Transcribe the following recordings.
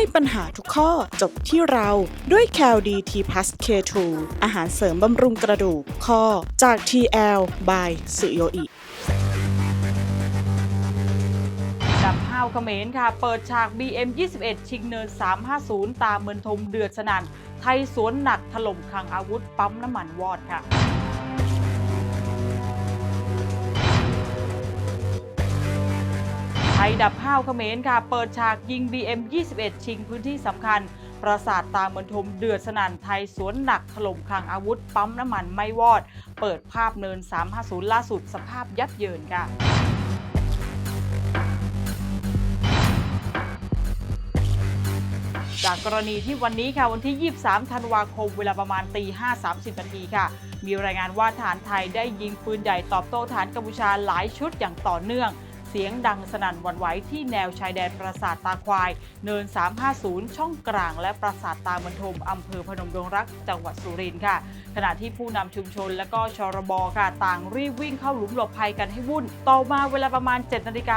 ให้ปัญหาทุกข้อจบที่เราด้วย c a l d t p l u s K2 อาหารเสริมบำรุงกระดูกข้อจาก TL by สุโยอิดับห้าวเขมรค่ะ เปิดฉาก BM 21 ชิงเนิน 350 ตามเมือนทมเดือดสนั่นไทยสวนหนักถล่มคลังอาวุธปั๊มน้ำมันวอดค่ะ ทยดับห้าวเขมรค่ะ เปิดฉากยิง BM 21 ชิงพื้นที่สำคัญ ปราสาทตาเมือนทมเดือดสนั่นไทยสวนหนักถล่มคลังอาวุธ ปั๊มน้ำมันไม่วอด เปิดภาพเนิน 350 ล่าสุดสภาพยับเยินค่ะจากกรณีที่วันนี้ค่ะวันที่ 23 ธันวาคม เวลาประมาณตี 5 30 นาทีค่ะ มีรายงานว่าฐานไทยได้ยิงปืนใหญ่ตอบโต้ฐานกัมพูชาหลายชุดอย่างต่อเนื่อง เสียงดังสนั่นวันไหวที่แนวชายแดนปราสาทตาควาย เนิน 350 ช่องกลาง และปราสาทตาบันทมอำเภอพนมดงรัก จังหวัดสุรินทร์ค่ะ ขณะที่ผู้นำชุมชนและก็ชรบค่ะต่างรีบวิ่งเข้าหลุมหลบภัยกันให้วุ่น ต่อมาเวลาประมาณ7นาฬิกา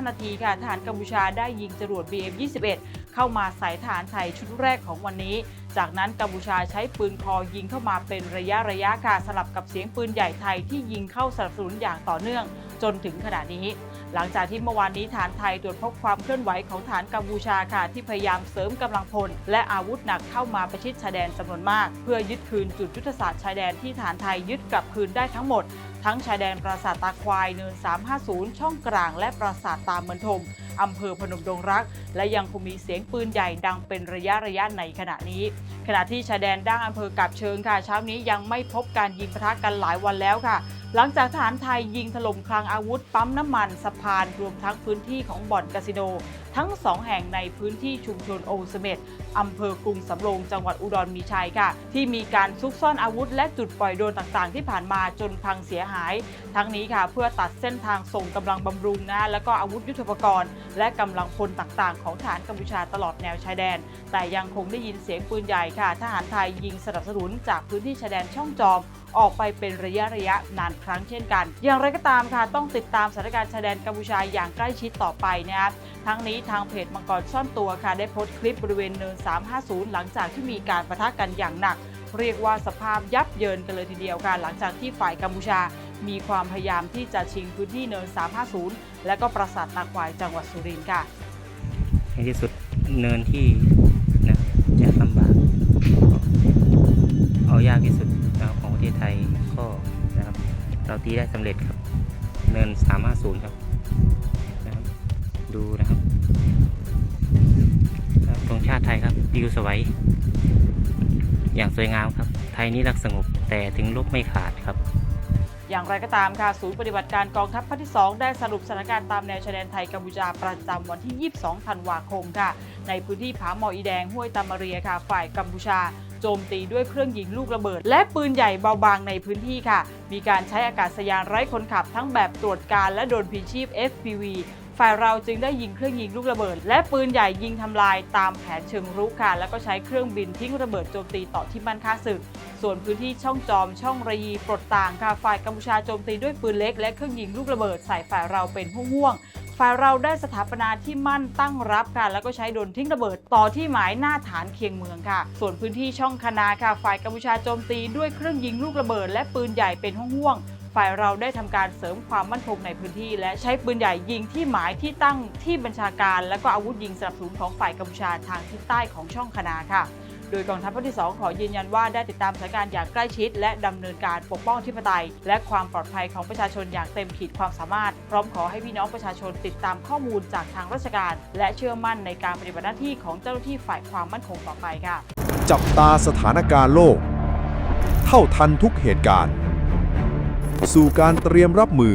45นาทีค่ะทหารกัมพูชาได้ยิงจรวด BM21 เข้ามาใส่ฐานไทยชุดแรกของวันนี้ จากนั้นกัมพูชาใช้ปืนคอยิงเข้ามาเป็นระยะระยะค่ะสลับกับเสียงปืนใหญ่ไทยที่ยิงเข้าสนับสนุนอย่างต่อเนื่องจนถึงขณะนี้ หลังจากที่เมื่อวานนี้ฐานไทยตรวจพบความเคลื่อนไหวของฐานกัมพูชาค่ะ ที่พยายามเสริมกำลังพล และอาวุธหนักเข้ามาประชิดชายแดนจำนวนมาก เพื่อยึดคืนจุดยุทธศาสตร์ชายแดนที่ฐานไทยยึดกลับคืนได้ทั้งหมดทั้งชายแดนปราสาทตาควายเนิน 350 ช่องกลางและปราสาทตามเมือนทมอำเภอพนมดงรัก และยังคงมีเสียงปืนใหญ่ดังเป็นระยะระยะในขณะนี้ ขณะที่ชายแดนด้านอำเภอกาบเชิงค่ะเช้านี้ยังไม่พบการยิงปะทะกันหลายวันแล้วค่ะ หลังจากทหารไทยยิงถล่มคลังอาวุธ ปั๊มน้ำมันสะพานรวมทั้งพื้นที่ของบ่อนคาสิโน ทั้งสองแห่งในพื้นที่ชุมชนโอสเม็ดอำเภอกรุงสำโรงจังหวัดอุดรมีชัยค่ะ ที่มีการซุกซ่อนอาวุธ และจุดปล่อยโดนต่างๆ ที่ผ่านมาจนพังเสียหาย ทั้งนี้ค่ะ เพื่อตัดเส้นทางส่งกำลังบำรุงนะและก็อาวุธยุทโธปกรณ์ และกำลังพลต่างๆ ของฐานกัมพูชาตลอดแนวชายแดน แต่ยังคงได้ยินเสียงปืนใหญ่ค่ะทหารไทยยิงสนับสนุนจากพื้นที่ชายแดนช่องจอมออกไปเป็นระยะระยะนานครั้งเช่นกัน อย่างไรก็ตามค่ะ ต้องติดตามสถานการณ์ชายแดนกัมพูชาอย่างใกล้ชิดต่อไปนะครับทั้งนี้ทางเพจมังกรซ่อนตัวค่ะได้โพสต์คลิปบริเวณเนิน350 หลังจากที่มีการประทะกันอย่างหนัก เรียกว่าสภาพยับเยินกันเลยทีเดียวค่ะหลังจากที่ฝ่ายกัมพูชา มีความพยายามที่จะชิงพื้นที่เนิน 350 และก็ปราสาทตาควายจังหวัดสุรินทร์ค่ะในที่สุดเนินที่นะยากลำบากเอายากที่สุดของประเทศไทยก็นะครับเราตีได้สำเร็จครับ เนิน 350 ครับนะครับดูนะครับ ชาติไทยครับปลิวสวยอย่างสวยงามครับ ไทยนี้รักสงบแต่ถึงลบไม่ขาดครับ อย่างไรก็ตามค่ะ ศูนย์ปฏิบัติการกองทัพภาคที่ 2 ได้สรุปสถานการณ์ตามแนวชายแดนไทยกัมพูชาประจำวันที่ 22 ธันวาคมค่ะ ในพื้นที่ผาหมออีแดงห้วยตามาเรียค่ะ ฝ่ายกัมพูชาโจมตีด้วยเครื่องยิงลูกระเบิด และปืนใหญ่เบาบางในพื้นที่ค่ะ มีการใช้อากาศยานไร้คนขับทั้งแบบตรวจการและโดรนพีชีพ FPV ฝ่ายเราจึงได้ยิงเครื่องยิงลูกระเบิด และปืนใหญ่ยิงทำลายตามแผนเชิงรุกค่ะแล้วก็ใช้เครื่องบินทิ้งระเบิดโจมตีต่อที่บ้านค่าศึก ส่วนพื้นที่ช่องจอมช่องระยีปลดต่างค่ะฝ่ายกัมพูชาโจมตีด้วยปืนเล็ก และเครื่องยิงลูกระเบิดใส่ฝ่ายเราเป็นห่วงๆฝ่ายเราได้สถาปนาที่มั่นตั้งรับค่ะแล้วก็ใช้โดนทิ้งระเบิดต่อที่หมายหน้าฐานเคียงเมืองค่ะ ส่วนพื้นที่ช่องคนาค่ะ ฝ่ายกัมพูชาโจมตีด้วยเครื่องยิงลูกระเบิด และปืนใหญ่เป็นห่วง ฝ่ายเราได้ทำการเสริมความมั่นคงในพื้นที่ และใช้ปืนใหญ่ยิงที่หมายที่ตั้งที่บัญชาการ และก็อาวุธยิงสนับสนุนของฝ่ายกัมพูชาทางทิศใต้ของช่องคนาค่ะ โดยกองทัพภาคที่ 2 ขอยืนยันว่าได้ติดตามสถานการณ์อย่างใกล้ชิด และดำเนินการปกป้องที่ปไตย และความปลอดภัยของประชาชนอย่างเต็มขีดความสามารถ พร้อมขอให้พี่น้องประชาชนติดตามข้อมูลจากทางราชการ และเชื่อมั่นในการปฏิบัติหน้าที่ของเจ้าหน้าที่ฝ่ายความมั่นคงต่อไปค่ะ จับตาสถานการณ์โลก เท่าทันทุกเหตุการณ์ สู่การเตรียมรับมือ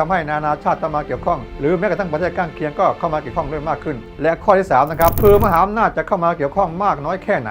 ทำให้นานาชาติต้องมาเกี่ยวข้อง หรือแม้กระทั่งประเทศข้างเคียงก็เข้ามาเกี่ยวข้องด้วยมากขึ้น และข้อที่สามนะครับคือมหาอำนาจจะเข้ามาเกี่ยวข้องมากน้อยแค่ไหน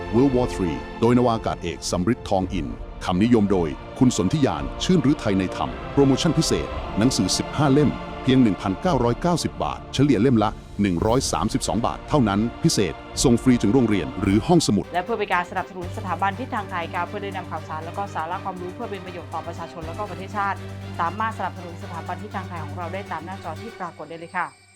World War III โดยนวากาศเอกสำริดทองอิน คำนิยมโดยคุณสนธิยาน ชื่นรือไทยในธรรม โปรโมชั่นพิเศษ หนังสือ 15 เล่ม เพียง 1,990 บาท เฉลี่ยเล่มละ 132 บาท เท่านั้นพิเศษ ส่งฟรีถึงโรงเรียนหรือห้องสมุด และเพื่อเป็นการสนับสนุนสถาบันทิศทางไทยค่ะเพื่อได้นำข่าวสารแล้วก็สาระความรู้เพื่อเป็นประโยชน์ต่อประชาชนแล้วก็ประเทศชาติ สามารถสนับสนุนสถาบันทิศทางไทยของเราได้ตามหน้าจอที่ปรากฏได้เลยค่ะ